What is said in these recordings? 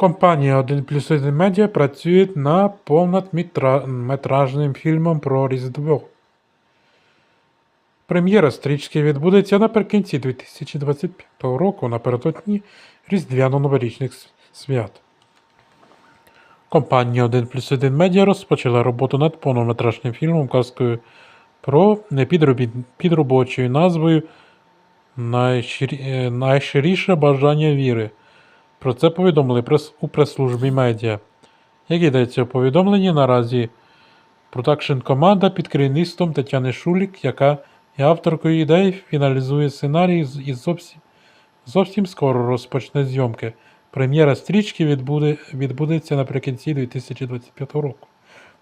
Компанія 1 плюс 1 медіа працює над повнометражним фільмом про Різдво. Прем'єра стрічки відбудеться наприкінці 2025 року напередодні Різдвяно-новорічних свят. Компанія 1 плюс 1 медіа розпочала роботу над повнометражним фільмом казкою про підробочою назвою «Найщирі- е, бажання віри. Про це повідомили у прес-службі медіа. Як йдеться у повідомленні, наразі продакшн команда під керівництвом Тетяни Шулік, яка є авторкою ідей, фіналізує сценарій і зовсім, зовсім скоро розпочне зйомки. Прем'єра стрічки відбуде, відбудеться наприкінці 2025 року.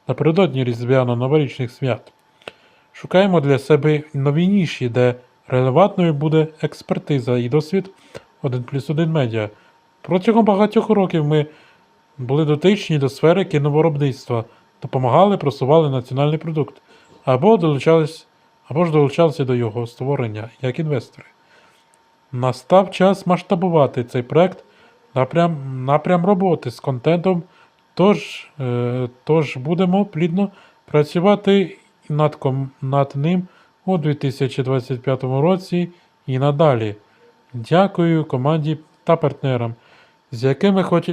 Напередодні різдвяно-новорічних свят. Шукаємо для себе нові ніші, де релевантною буде експертиза і досвід 1 плюс 1 медіа. Протягом багатьох років ми були дотичні до сфери кіновиробництва, допомагали, просували національний продукт, або долучались, або ж долучалися до його створення як інвестори. Настав час масштабувати цей проект напрям, напрям роботи з контентом, тож, е, тож будемо плідно працювати над, над ним у 2025 році і надалі. Дякую команді та партнерам, з якими хочуть